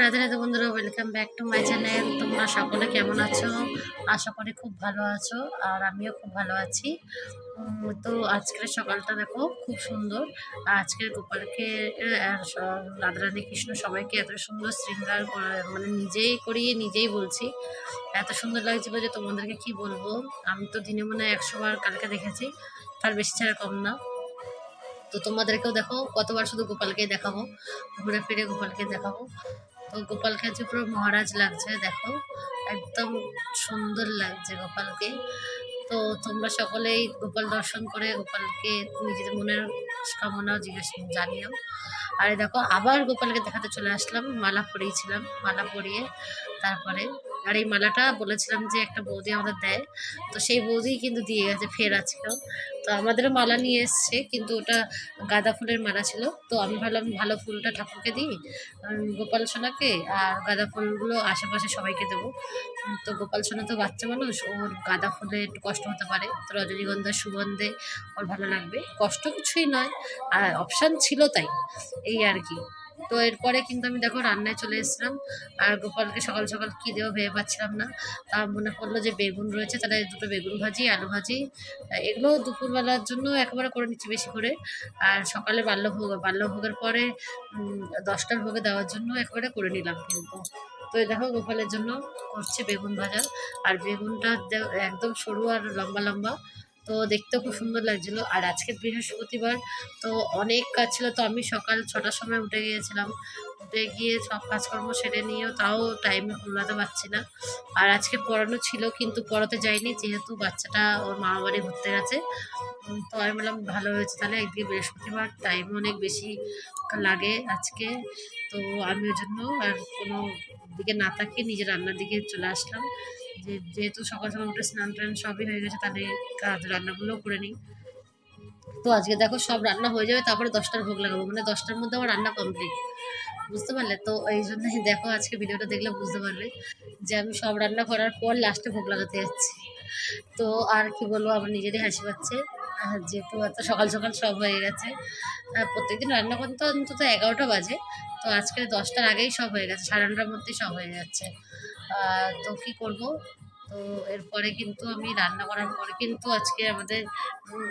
রাধে রাধে বন্ধুরা welcome back to my channel তোমরা সকলে কেমন আছো? আশা করি খুব ভালো আছো, আর আমিও খুব ভালো আছি। তো আজকের সকালটা দেখো খুব সুন্দর। আজকের গোপালকে রাধারানী কৃষ্ণ সবাইকে এত সুন্দর শৃঙ্গার মানে নিজেই করিয়ে নিজেই বলছি। এত সুন্দর লাগছিল যে তোমাদেরকে কি বলব? আমি তো দিনে মনে হয় একশো বার কালকে দেখেছি, তার বেশি ছাড়া কম না। তো তোমাদেরকেও দেখো কতবার শুধু গোপালকেই দেখাবো। ঘুরে ফিরে গোপালকে দেখাবো। গোপালকে যে পুরো মহারাজ লাগছে, দেখো। একদম সুন্দর লাগছে গোপালকে। তো তোমরা সকলেই গোপাল দর্শন করে গোপালকে নিজেদের মনের কামনা জিজ্ঞেস জানিও। আর দেখো, আবার গোপালকে দেখাতে চলে আসলাম, মালা পরিয়েছিলাম, মালা পরিয়ে তারপরে আর এই মালাটা বলেছিলাম যে একটা বৌদি আমাদের দেয়। তো সেই বৌদি কিন্তু দিয়ে গেছে ফের আজকেও। তো আমাদেরও মালা নিয়ে এসছে, কিন্তু ওটা গাঁদা ফুলের মালা ছিল। তো আমি ভাবলাম ভালো ফুলটা ঠাকুরকে দিই গোপাল সোনাকে, আর গাঁদা ফুলগুলো আশেপাশে সবাইকে দেবো। তো গোপাল সোনা তো বাচ্চা মানুষ, ওর গাঁদা ফুলে একটু কষ্ট হতে পারে। তো রজনীগন্ধার সুগন্ধে ওর ভালো লাগবে। কষ্ট কিছুই নয়, আর অপশান ছিল তাই, এই আর কি। তো এরপরে কিন্তু আমি দেখো রান্নায় চলে এসেছিলাম। আর গোপালকে সকাল সকাল কী দেবো ভেবে পাচ্ছিলাম না। তা মনে পড়ল যে বেগুন রয়েছে, তাহলে দুটো বেগুন ভাজি, আলু ভাজি। এগুলো দুপুরবেলার জন্য একেবারে করে নিচ্ছি বেশি করে। আর সকালে বাল্যভোগ, বাল্যভোগের পরে দশটার ভোগে দেওয়ার জন্য একেবারে করে নিলাম কিন্তু। তো দেখো গোপালের জন্য করছে বেগুন ভাজা। আর বেগুনটা একদম সরু আর লম্বা লম্বা। তো দেখতে খুব সুন্দর লাগছিল। আর আজকে বৃহস্পতিবার তো অনেক কাজ ছিল, তো আমি সকাল ছটার সময় উঠে গিয়েছিলাম। উঠে গিয়ে সব কাজকর্ম সেরে নিয়েও তাও টাইম কুমড়াতে পারছি না। আর আজকে পড়ানো ছিল, কিন্তু পড়াতে যাইনি, যেহেতু বাচ্চাটা ওর মামা বাড়ি ঘুরতে গেছে। তো আমি বললাম, ভালো হয়েছে তাহলে, একদিকে বৃহস্পতিবার টাইম অনেক বেশি লাগে আজকে। তো আমি ওই জন্য আর কোনো দিকে না তাকিয়ে নিজের রান্নার দিকে চলে আসলাম। যে যেহেতু সকাল সকাল উঠে স্নান টান সবই হয়ে গেছে, তাহলে কাজ রান্নাগুলোও করে নিই। তো আজকে দেখো সব রান্না হয়ে যাবে, তারপরে দশটার ভোগ লাগাবো মানে দশটার মধ্যে আমার রান্না কমপ্লিট বুঝতে পারলে? তো এই জন্যই দেখো আজকে ভিডিওটা দেখলে বুঝতে পারবে যে আমি সব রান্না করার পর লাস্টে ভোগ লাগাতে যাচ্ছি। তো আর কি বলব, আমার নিজেরই হাসি পাচ্ছে। যেহেতু এত সকাল সকাল সব হয়ে গেছে প্রত্যেকদিন রান্না করতে অন্তত এগারোটা বাজে, তো আজকে দশটার আগেই সব হয়ে গেছে, সাড়ে নটার মধ্যেই সব হয়ে যাচ্ছে। তো কি করব? তো এরপরে কিন্তু আমি রান্না করার পরে কিন্তু আজকে আমাদের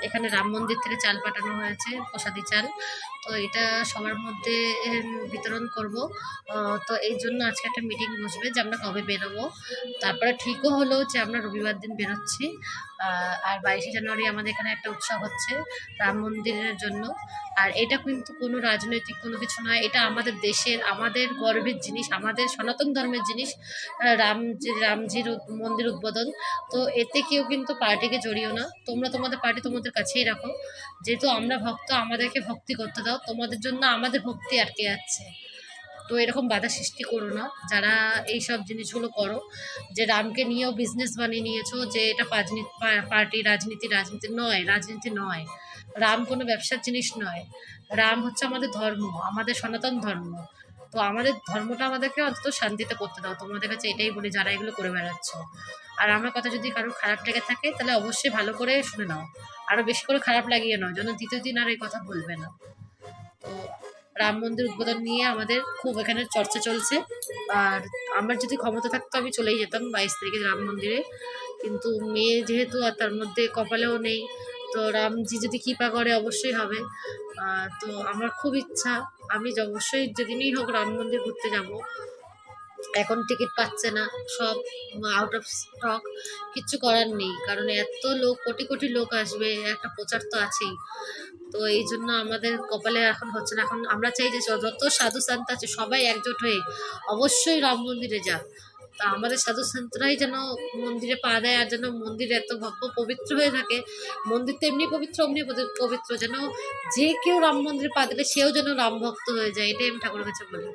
এখানে রাম মন্দির থেকে চাল পাঠানো হয়েছে, প্রসাদি চাল। তো এটা সবার মধ্যে বিতরণ করব। তো এই জন্য আজকে একটা মিটিং বসবে যে আমরা কবে বেরোবো। তারপরে ঠিকও হলো যে আমরা রবিবার দিন বেরোচ্ছি। আর বাইশে জানুয়ারি আমাদের এখানে একটা উৎসব হচ্ছে রাম মন্দিরের জন্য। আর এটা কিন্তু কোনো রাজনৈতিক কোনো কিছু নয়, এটা আমাদের দেশের, আমাদের গর্বের জিনিস, আমাদের সনাতন ধর্মের জিনিস রাম রামজির মন্দির উদ্বোধন। তো এতে কেউ কিন্তু পার্টিকে জড়িও না। তোমরা তোমাদের পার্টি তোমাদের কাছেই রাখো। যেহেতু আমরা ভক্ত, আমাদেরকে ভক্তি করতে দাও, তোমাদের জন্য আমাদের ভক্তি আটকে যাচ্ছে তো এরকম বাধা সৃষ্টি করো না, যারা এই সব জিনিসগুলো করো। যে রামকে নিয়েও বিজনেস বানিয়ে নিয়েছো, যে এটা পার্টি, রাজনীতি রাজনীতি নয় রাজনীতি নয়। রাম কোনো ব্যবসার জিনিস নয়। রাম হচ্ছে আমাদের ধর্ম, আমাদের সনাতন ধর্ম। তো আমাদের ধর্মটা আমাদেরকে অন্তত শান্তিতে করতে দাও। তোমাদের কাছে এটাই বলি, যারা এগুলো করে বেড়াচ্ছ। আর আমার কথা যদি কারোর খারাপ লেগে থাকে, তাহলে অবশ্যই ভালো করে শুনে নাও। আরও বেশি করে খারাপ লাগিয়ে নাও, যেন দ্বিতীয় দিন আর এই কথা বলবে না। তো রাম মন্দির উদ্বোধন নিয়ে আমাদের খুব এখানে চর্চা চলছে। আর আমার যদি ক্ষমতা থাকতো, আমি চলেই যেতাম বাইশ তারিখে রাম মন্দিরে। কিন্তু মেয়ে যেহেতু, আর তার মধ্যে কপালেও নেই, তো রামজি যদি কৃপা করে, অবশ্যই হবে। তো আমার খুব ইচ্ছা, আমি অবশ্যই যেদিনই হোক রাম মন্দির ঘুরতে যাব। এখন টিকিট পাচ্ছে না, সব আউট অফ স্টক কিচ্ছু করার নেই। কারণ এত লোক, কোটি কোটি লোক আসবে, একটা প্রচার তো আছেই। তো এই জন্য আমাদের কপালে এখন হচ্ছে না। এখন আমরা চাই যে যত সাধু সান্ত আছে, সবাই একজোট হয়ে অবশ্যই রাম মন্দিরে যাক। তা আমাদের সাধু সন্তরাই যেন মন্দিরে পা দেয় আর যেন মন্দির এত ভব্য পবিত্র হয়ে থাকে। মন্দির তো এমনি পবিত্র, অমনি পবি- পবিত্র, যেন যে কেউ রাম মন্দিরে পা দিলে সেও যেন রাম ভক্ত হয়ে যায়, এটাই আমি ঠাকুরের কাছে বলি।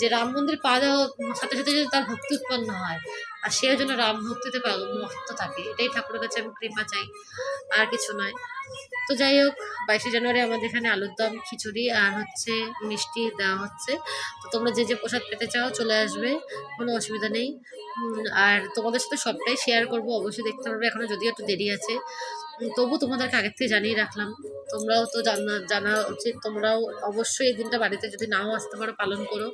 যে রাম মন্দির পা দেওয়ার সাথে সাথে যদি তার ভক্তি উৎপন্ন হয়। আর সেও যেন রাম ভক্তিতে মস্ত থাকে। এটাই ঠাকুরের কাছে আমি কৃপা চাই, আর কিছু নয়। তো যাই হোক, বাইশে জানুয়ারি আমাদের এখানে আলুর দম, খিচুড়ি, আর হচ্ছে মিষ্টি দেওয়া হচ্ছে। তো তোমরা যে যে প্রসাদ পেতে চাও চলে আসবে, কোনো অসুবিধা নেই। আর তোমাদের সাথে সবটাই শেয়ার করব, অবশ্যই দেখতে পারবে। এখনও যদিও একটু দেরি আছে তবু তোমাদেরকে আগের থেকে জানিয়ে রাখলাম। তোমরাও তো জানা জানা উচিত, তোমরাও অবশ্যই এই দিনটা বাড়িতে যদি নাও আসতে পারো, পালন করো।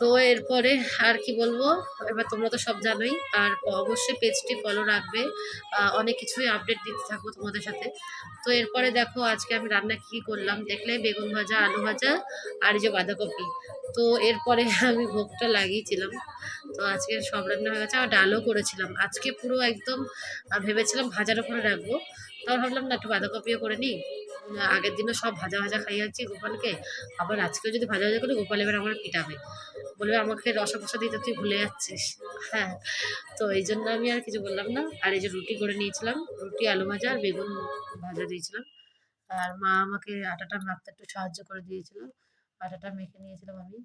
তো এরপরে আর কি বলব? এবার তোমরা তো সব জানোই। আর অবশ্যই পেজটি ফলো রাখবে। অনেক কিছুই আপডেট দিতে থাকব তোমাদের সাথে। তো এরপরে দেখো, আজকে আমি রান্না কী করলাম? দেখলে বেগুন ভাজা, আলু ভাজা, আর যে বাঁধাকপি। তো এরপরে আমি ভোগটা লাগিয়েছিলাম। তো আজকে সব রান্না হয়ে গেছে। আর ডালও করেছিলাম। আজকে পুরো একদম ভেবেছিলাম ভাজার উপরে রাখব। তারপর ভাবলাম না, একটু বাঁধাকপিও করে নিই। আগের দিনও সব ভাজা ভাজা খাইয়েছি গোপালকে। আবার আজকেও যদি ভাজা ভাজা করি, গোপাল এবার আমার পিটাবে। বলবে আমাকে রসা ফসা দিতে তুই ভুলে যাচ্ছিস। হ্যাঁ তো এই জন্য আমি আর কিছু বললাম না। আর এই যে রুটি করে নিয়েছিলাম, রুটি, আলু ভাজা আর বেগুন ভাজা দিয়েছিলাম। আর মা আমাকে আটাটা মাখতে একটু সাহায্য করে দিয়েছিল। আটাটা মেখে নিয়েছিলাম আমি।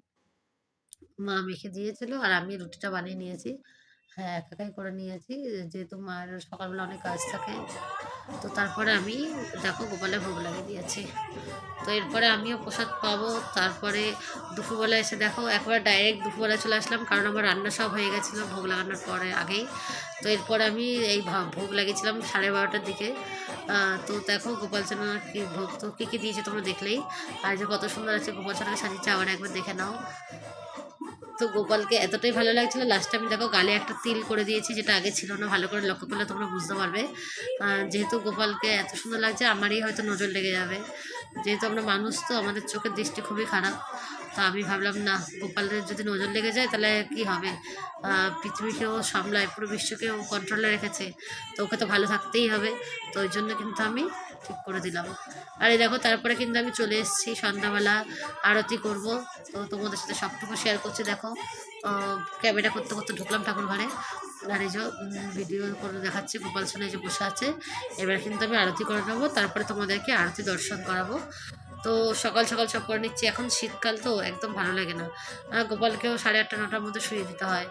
মা মেখে দিয়েছিল আর আমি রুটিটা বানিয়ে নিয়েছি। হ্যাঁ একা একাই করে নিয়েছি। যেহেতু মার সকালবেলা অনেক কাজ থাকে। তো তারপরে আমি, দেখো গোপালে ভোগ লাগিয়ে দিয়েছি। তো এরপরে আমিও প্রসাদ পাবো। তারপরে দুপুরবেলা এসে দেখো, একবার ডাইরেক্ট দুপুরবেলা চলে আসলাম। কারণ আমার রান্না সব হয়ে গেছিল ভোগ লাগানোর পরে আগেই। তো এরপরে আমি এই ভোগ লাগিয়েছিলাম সাড়ে বারোটার দিকে। তো দেখো গোপাল সোনার কি ভোগ, তো কী কী দিয়েছে তোমরা দেখলেই। আর যে কত সুন্দর আছে গোপাল সোনাকে সাজিয়েছে, আবার একবার দেখে নাও। তো গোপালকে এতটাই ভালো লাগছিল লাস্টে আমি দেখো গালে একটা তিল করে দিয়েছি, যেটা আগে ছিল না, ভালো করে লক্ষ্য করলে তোমরা বুঝতে পারবে। যেহেতু গোপালকে এত সুন্দর লাগছে, আমারই হয়তো নজর লেগে যাবে। যেহেতু আমরা মানুষ, তো আমাদের চোখের দৃষ্টি খুবই খারাপ। তো আমি ভাবলাম, না, গোপালের যদি নজর লেগে যায়, তাহলে কি হবে? পৃথিবীকেও সামলায়, পুরো বিশ্বকেও কন্ট্রোলে রেখেছে। তো ওকে তো ভালো থাকতেই হবে। তো ওই জন্য কিন্তু আমি ঠিক করে দিলাম। আর এই দেখো, তারপরে কিন্তু আমি চলে এসেছি সন্ধ্যাবেলা, আরতি করব। তো তোমাদের সাথে সবটুকু শেয়ার করছি, দেখো। ক্যামেরা করতে করতে ঢুকলাম ঠাকুর ঘরে। আর এই যে ভিডিও করে দেখাচ্ছি, গোপাল সোনা এই যে বসে আছে। এবার কিন্তু আমি আরতি করে নেব, তারপরে তোমাদেরকে আরতি দর্শন করাবো। তো সকাল সকাল সব করে নিচ্ছি। এখন শীতকাল তো একদম ভালো লাগে না। গোপালকেও সাড়ে আটটা, নটার মধ্যে শুয়ে দিতে হয়।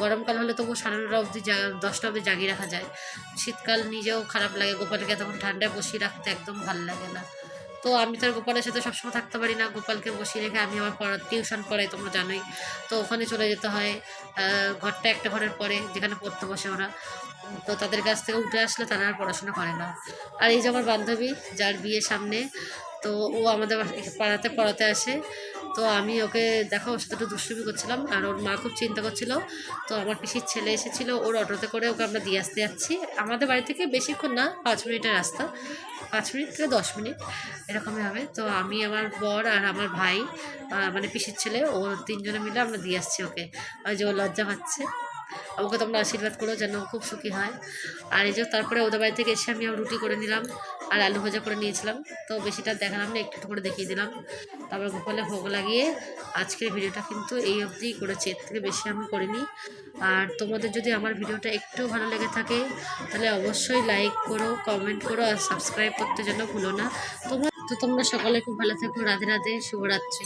গরমকাল হলে তবু সাড়ে নটা অবধি দশটা অবধি জাগিয়ে রাখা যায়। শীতকাল নিজেও খারাপ লাগে, গোপালকে তখন ঠান্ডায় বসিয়ে রাখতে একদম ভালো লাগে না। তো আমি তো আর গোপালের সাথে সবসময় থাকতে পারি না। গোপালকে বসিয়ে রেখে আমি আমার পড়া, টিউশন পড়াই, তোমরা জানোই। তো ওখানে চলে যেতে হয়। ঘরটা একটা ঘরের পরে, যেখানে পড়তে বসে ওরা। তো তাদের কাছ থেকে উঠে আসলে তারা আর পড়াশোনা করে না। আর এই যে আমার বান্ধবী, যার বিয়ে সামনে তো ও আমাদের পাড়াতে, পড়াতে আসে। তো আমি ওকে দেখো, ওর সাথে একটু দুষ্টুমি করছিলাম, আর ওর মা খুব চিন্তা করছিল। তো আমার পিসির ছেলে এসেছিল, ওর অটোতে করে ওকে আমরা দিয়ে আসতে যাচ্ছি। আমাদের বাড়ি থেকে বেশিক্ষণ না, পাঁচ মিনিটের রাস্তা। পাঁচ মিনিট থেকে দশ মিনিট, এরকমই হবে। তো আমি, আমার বর আর আমার ভাই মানে পিসির ছেলে, ও তিনজনে মিলে আমরা দিয়ে আসছি ওকে। ওই যে ও লজ্জা পাচ্ছে। ওকে তোমরা আশীর্বাদ করো যেন খুব সুখী হয়। আর এই যে তারপরে ওদের বাড়ি থেকে এসে আমি রুটি করে নিলাম। আর আলু ভাজা করে নিয়েছিলাম। তো বেশিটা দেখালাম না, একটু করে দেখিয়ে দিলাম। তারপর গোপালে ভোগ লাগিয়ে আজকের ভিডিওটা কিন্তু এই অবধিই করেছি, এর থেকে বেশি আমি করিনি। আর তোমাদের যদি আমার ভিডিওটা একটু ভালো লেগে থাকে, তাহলে অবশ্যই লাইক করো কমেন্ট করো আর সাবস্ক্রাইব করতে যেন ভুলো না। তোমরা তো তোমরা সকালে খুব ভালো থাকো, রাধে রাধে, শুভরাত্রি।